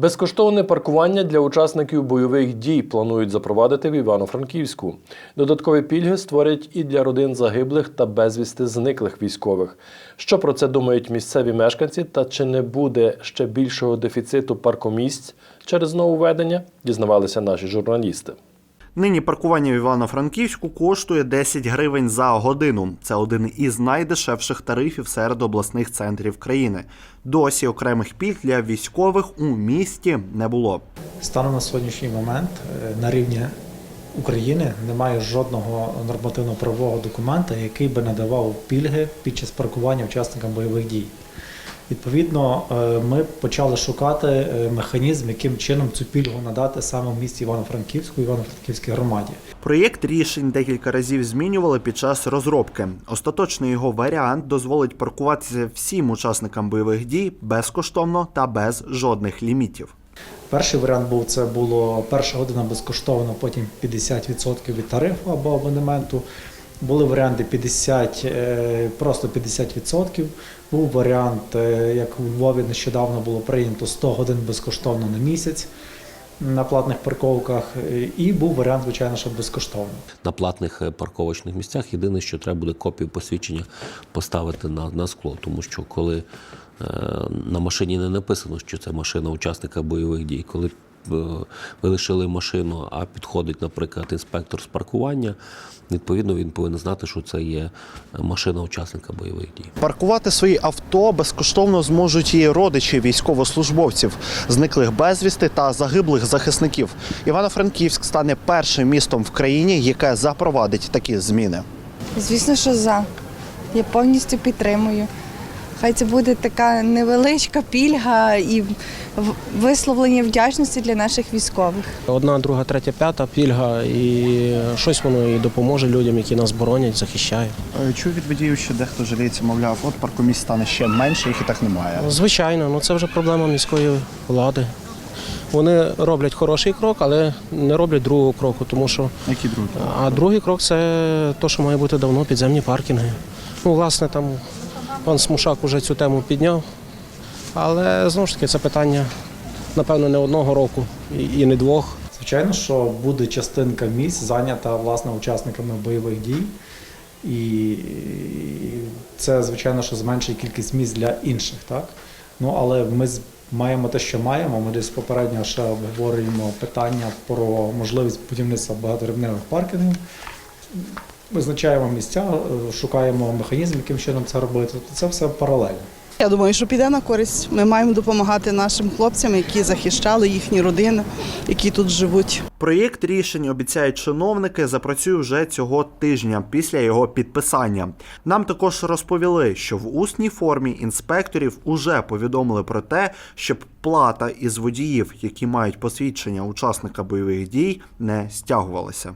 Безкоштовне паркування для учасників бойових дій планують запровадити в Івано-Франківську. Додаткові пільги створять і для родин загиблих та безвісти зниклих військових. Що про це думають місцеві мешканці та чи не буде ще більшого дефіциту паркомісць через нововведення, дізнавалися наші журналісти. Нині паркування в Івано-Франківську коштує 10 гривень за годину. Це один із найдешевших тарифів серед обласних центрів країни. Досі окремих пільг для військових у місті не було. Станом на сьогоднішній момент е, на рівні України немає жодного нормативно-правового документа, який би надавав пільги під час паркування учасникам бойових дій. Відповідно, е, ми почали шукати е, механізм, яким чином цю пільгу надати саме в місті Івано-Франківську, Івано-Франківській громаді. Проєкт рішень декілька разів змінювали під час розробки. Остаточний його варіант дозволить паркуватися всім учасникам бойових дій безкоштовно та без жодних лімітів. Перший варіант був це було перша година безкоштовно, потім 50% від тарифу або абонементу. Були варіанти 50, е, просто 50%. Був варіант, е, як у Львові нещодавно було прийнято 100 годин безкоштовно на місяць на платних парковках. І був варіант, звичайно, що безкоштовно. на платних е, парковочних місцях. Єдине, що треба буде копію посвідчення поставити на, на скло, тому що коли на машині не написано, що це машина учасника бойових дій, коли ви лишили машину, а підходить, наприклад, інспектор з паркування, відповідно він повинен знати, що це є машина учасника бойових дій. Паркувати свої авто безкоштовно зможуть і родичі військовослужбовців, зниклих безвісти та загиблих захисників. Івано-Франківськ стане першим містом в країні, яке запровадить такі зміни. Звісно, що за. Я повністю підтримую. Хай це буде така невеличка пільга і висловлення вдячності для наших військових. Одна, друга, третя, п'ята пільга, і щось воно і допоможе людям, які нас боронять, захищають. Е, Чув від водіїв, що дехто жаліється, мовляв, от паркомісць стане ще менше, їх і так немає. Звичайно, ну це вже проблема міської влади. Вони роблять хороший крок, але не роблять другого кроку, тому що Які другі? а другий крок це те, що має бути давно підземні паркінги. Ну, власне, там пан Смушак уже цю тему підняв, але знову ж таки це питання, напевно, не одного року і не двох. Звичайно, що буде частинка місць зайнята власне учасниками бойових дій, і це, звичайно, що зменшить кількість місць для інших, так? Ну, але ми маємо те, що маємо. Ми десь попередньо ще обговорюємо питання про можливість будівництва багаторівневих паркінгів. Визначаємо місця, е, шукаємо механізм, яким чином це робити. Це все паралельно. Я думаю, що піде на користь. Ми маємо допомагати нашим хлопцям, які захищали їхні родини, які тут живуть. Проєкт рішень обіцяють чиновники запрацює вже цього тижня після його підписання. Нам також розповіли, що в усній формі інспекторів уже повідомили про те, щоб плата із водіїв, які мають посвідчення учасника бойових дій, не стягувалася.